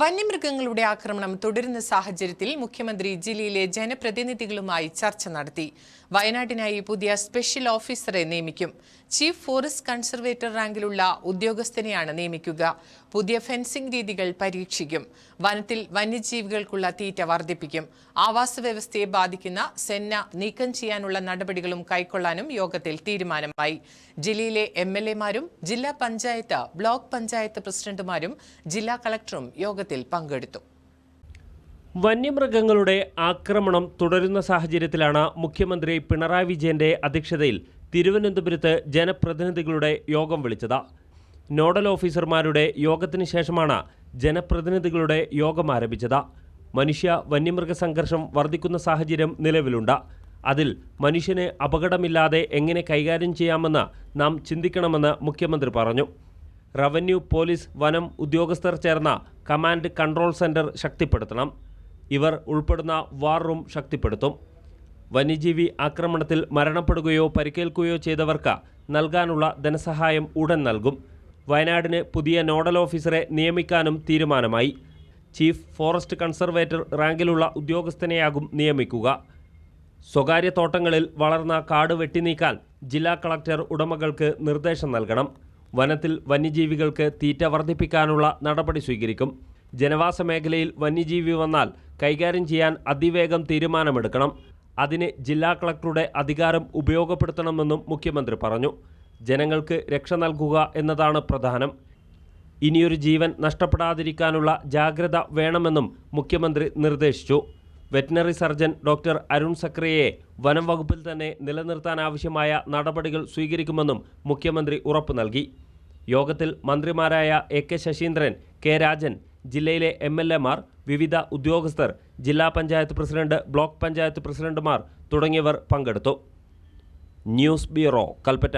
വന്യമൃഗങ്ങളുടെ ആക്രമണം തുടരുന്ന സാഹചര്യത്തിൽ മുഖ്യമന്ത്രി ജില്ലയിലെ ജനപ്രതിനിധികളുമായി ചർച്ച നടത്തി. വയനാട്ടിനായി പുതിയ സ്പെഷ്യൽ ഓഫീസറെ നിയമിക്കും. ചീഫ് ഫോറസ്റ്റ് കൺസർവേറ്റർ റാങ്കിലുള്ള ഉദ്യോഗസ്ഥനെയാണ് നിയമിക്കുക. പുതിയ ഫെൻസിംഗ് രീതികൾ പരീക്ഷിക്കും. വനത്തിൽ വന്യജീവികൾക്കുള്ള തീറ്റ വർദ്ധിപ്പിക്കും. ആവാസ വ്യവസ്ഥയെ ബാധിക്കുന്ന സെന്ന നീക്കം ചെയ്യാനുള്ള നടപടികളും കൈക്കൊള്ളാനും യോഗത്തിൽ തീരുമാനമായി. ജില്ലയിലെ എം ജില്ലാ പഞ്ചായത്ത് ബ്ലോക്ക് പഞ്ചായത്ത് പ്രസിഡന്റുമാരും ജില്ലാ കളക്ടറും യോഗത്തിൽ പങ്കെടുത്തു. വന്യമൃഗങ്ങളുടെ ആക്രമണം തുടരുന്ന സാഹചര്യത്തിലാണ് മുഖ്യമന്ത്രി പിണറായി വിജയന്റെ അധ്യക്ഷതയിൽ തിരുവനന്തപുരത്ത് ജനപ്രതിനിധികളുടെ യോഗം വിളിച്ചത്. നോഡൽ ഓഫീസർമാരുടെ യോഗത്തിന് ശേഷമാണ് ജനപ്രതിനിധികളുടെ യോഗം ആരംഭിച്ചത്. മനുഷ്യ വന്യമൃഗ സംഘർഷം വർദ്ധിക്കുന്ന സാഹചര്യം നിലവിലുണ്ട്. അതിൽ മനുഷ്യന് അപകടമില്ലാതെ എങ്ങനെ കൈകാര്യം ചെയ്യാമെന്ന് നാം ചിന്തിക്കണമെന്ന് മുഖ്യമന്ത്രി പറഞ്ഞു. റവന്യൂ പോലീസ് വനം ഉദ്യോഗസ്ഥർ ചേർന്ന കമാൻഡ് കൺട്രോൾ സെന്റർ ശക്തിപ്പെടുത്തണം. ഇവർ ഉൾപ്പെടുന്ന വാർ റൂം ശക്തിപ്പെടുത്തും. വന്യജീവി ആക്രമണത്തിൽ മരണപ്പെടുകയോ പരിക്കേൽക്കുകയോ ചെയ്തവർക്ക് നൽകാനുള്ള ധനസഹായം ഉടൻ നൽകും. വയനാടിന് പുതിയ നോഡൽ ഓഫീസറെ നിയമിക്കാനും തീരുമാനമായി. ചീഫ് ഫോറസ്റ്റ് കൺസർവേറ്റർ റാങ്കിലുള്ള ഉദ്യോഗസ്ഥനെയാകും നിയമിക്കുക. സ്വകാര്യ തോട്ടങ്ങളിൽ വളർന്ന കാട് വെട്ടിനീക്കാൻ ജില്ലാ കളക്ടർ ഉടമകൾക്ക് നിർദ്ദേശം നൽകണം. വനത്തിൽ വന്യജീവികൾക്ക് തീറ്റ വർദ്ധിപ്പിക്കാനുള്ള നടപടി സ്വീകരിക്കും. ജനവാസ മേഖലയിൽ വന്യജീവി വന്നാൽ കൈകാര്യം ചെയ്യാൻ അതിവേഗം തീരുമാനമെടുക്കണം. അതിന് ജില്ലാ കളക്ടറുടെ അധികാരം ഉപയോഗപ്പെടുത്തണമെന്നും മുഖ്യമന്ത്രി പറഞ്ഞു. ജനങ്ങൾക്ക് രക്ഷ നൽകുക എന്നതാണ് പ്രധാനം. ഇനിയൊരു ജീവൻ നഷ്ടപ്പെടാതിരിക്കാനുള്ള ജാഗ്രത വേണമെന്നും മുഖ്യമന്ത്രി നിർദ്ദേശിച്ചു. വെറ്റിനറി സർജൻ ഡോക്ടർ അരുൺ സക്രിയയെ വനം വകുപ്പിൽ തന്നെ നിലനിർത്താനാവശ്യമായ നടപടികൾ സ്വീകരിക്കുമെന്നും മുഖ്യമന്ത്രി ഉറപ്പു നൽകി. യോഗത്തിൽ മന്ത്രിമാരായ A K Saseendran K Rajan ജില്ലയിലെ എം എൽ എമാർ വിവിധ ഉദ്യോഗസ്ഥർ ജില്ലാ പഞ്ചായത്ത് പ്രസിഡന്റ് ബ്ലോക്ക് പഞ്ചായത്ത് പ്രസിഡന്റുമാർ തുടങ്ങിയവർ പങ്കെടുത്തു. News bureau Kalpetta.